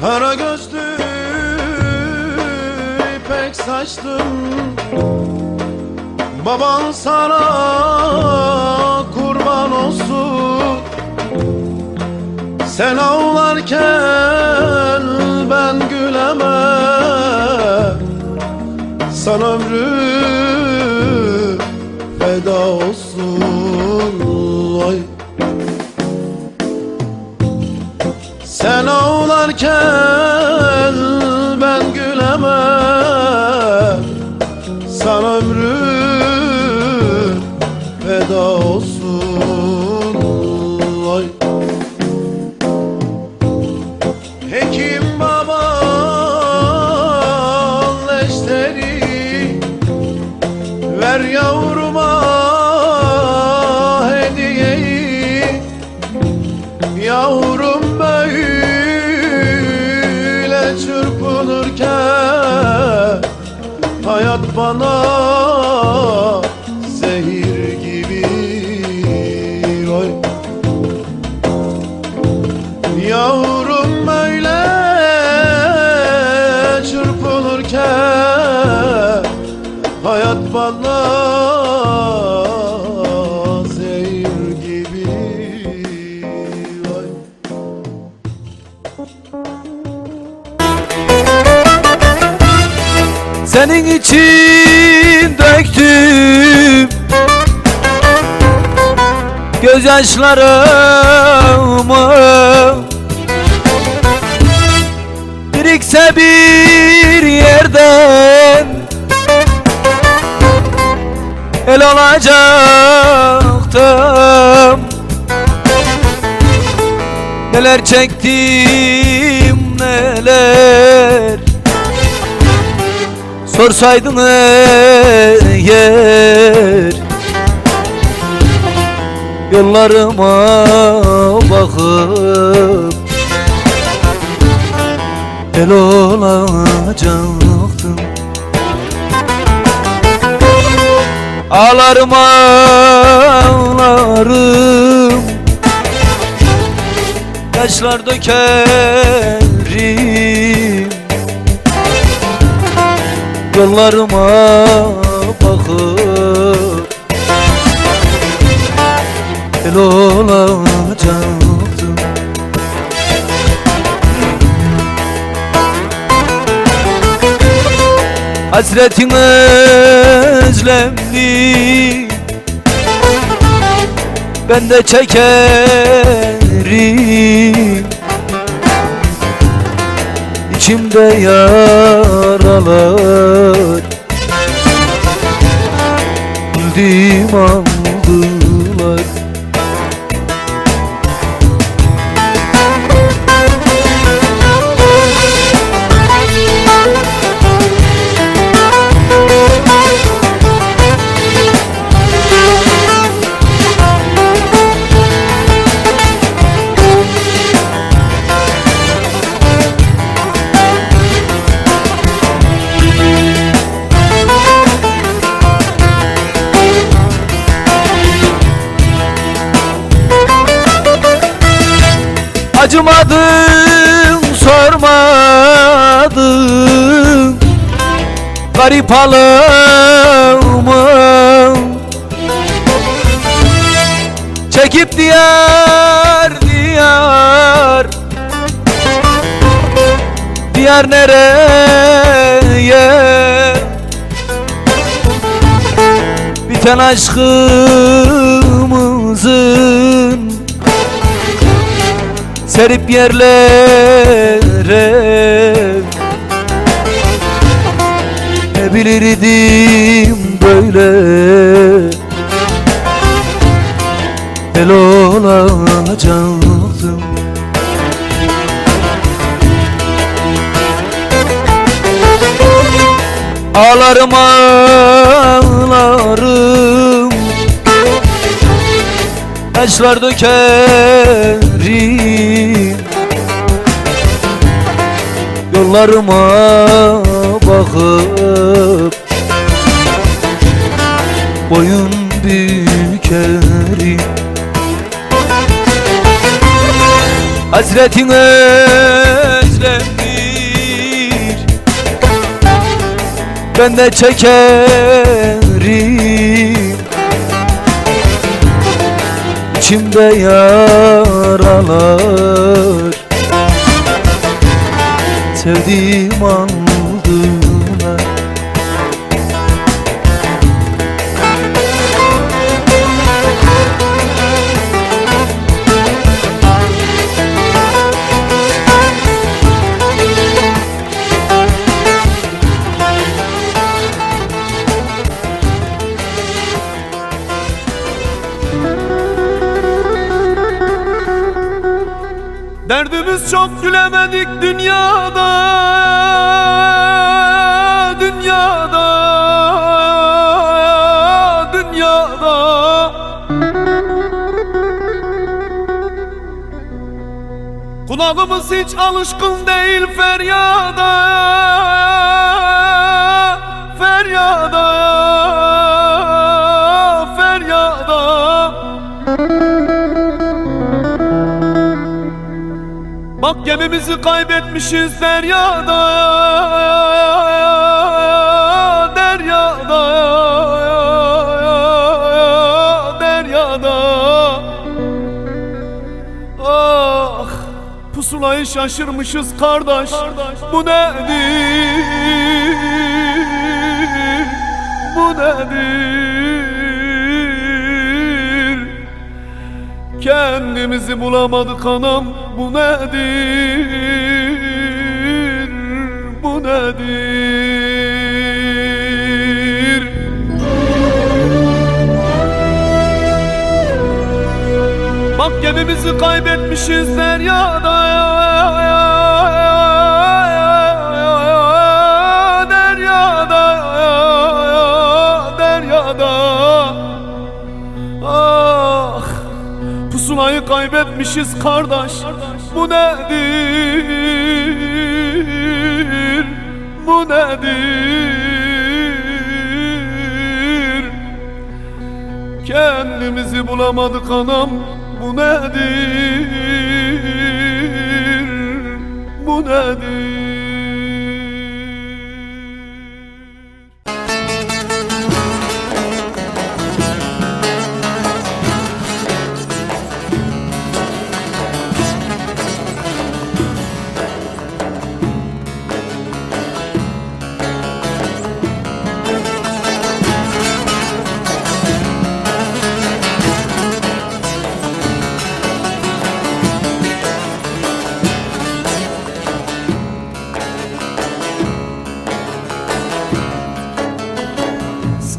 Kara gözlü ipek saçlım Baban sana kurban olsun. Sen ağlarken ben gülemem Sana ömrüm feda olsun. Vay Sen ağlarken bana Gözyaşlarımı Birikse bir yerden El olacaktım Neler çektim neler Sorsaydın eğer Yollarıma bakıp El olacaktın Ağlarım ağlarım. Yaşlar dökerim Yollarıma bakıp el olacaktım Hasretin özlemli Ben de çekerim. İçimde yaralar. Bildim aldılar Garip halımı Çekip diyar diyar. Diyar nereye? Biten aşkımızın serip yerlere Ne bilirdim böyle. El olacaktım Ağlarım ağlarım. Yaşlar dökerim. Yollarıma bakıp Boyun bükerim Hasretin özlemdir Ben de çekerim. İçimde yaralar Sevdiğim aldılar Derdimiz çok gülemedik dünyada Dünyada Dünyada. Kulağımız hiç alışkın değil feryada Feryada Feryada Bak gemimizi kaybetmişiz deryada. Deryada. Deryada. Ah pusulayı şaşırmışız kardeş. Bu nedir? Bu nedir? Kendimizi bulamadık anam bu nedir? Bu nedir? Bak gemimizi kaybetmişiz deryada. Ah Pusulayı kaybetmişiz kardeş Bu nedir? Bu nedir? Kendimizi bulamadık anam. Bu nedir? Bu nedir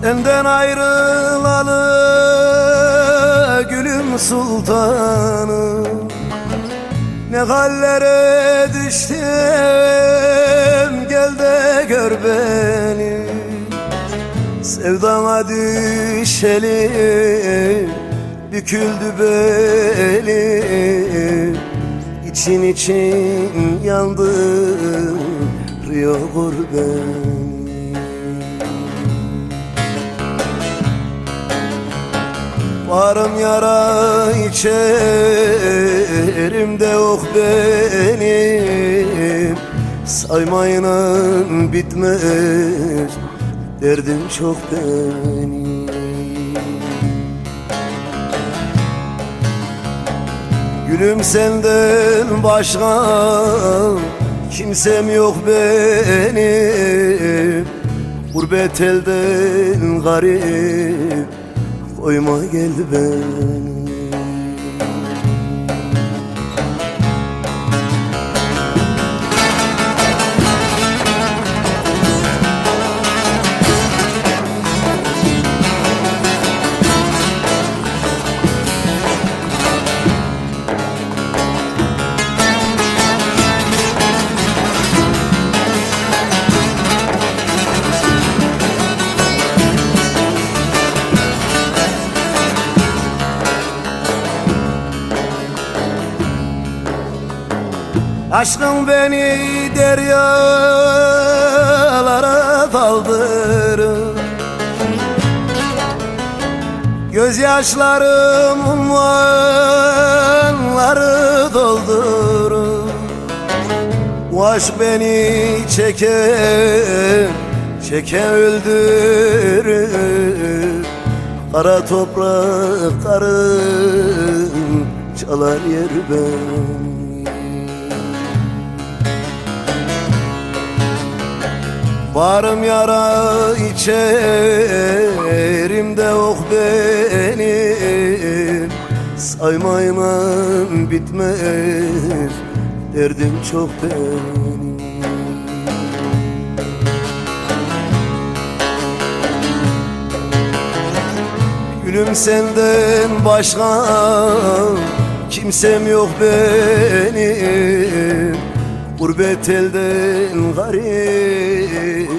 Senden ayrılalı gülüm sultanım Ne hallere düştüm gel de gör beni. Sevdana düşeli büküldü belim İçin için yandırıyor beni Varım yara içerimde yok benim. Saymayının bitmez derdim çok benim. Gülüm senden başka kimsem yok benim. Gurbet elden garip koyma geldi beni Aşkın beni deryalara daldırır Gözyaşlarım ummanları doldurur Bu aşk beni çeker, çeker öldürür. Kara toprak karın çalar yer beni Varım yara içerimde yok benim. Saymayman bitmez derdim çok benim. Gülüm senden başka kimsem yok benim Gurbet elden garip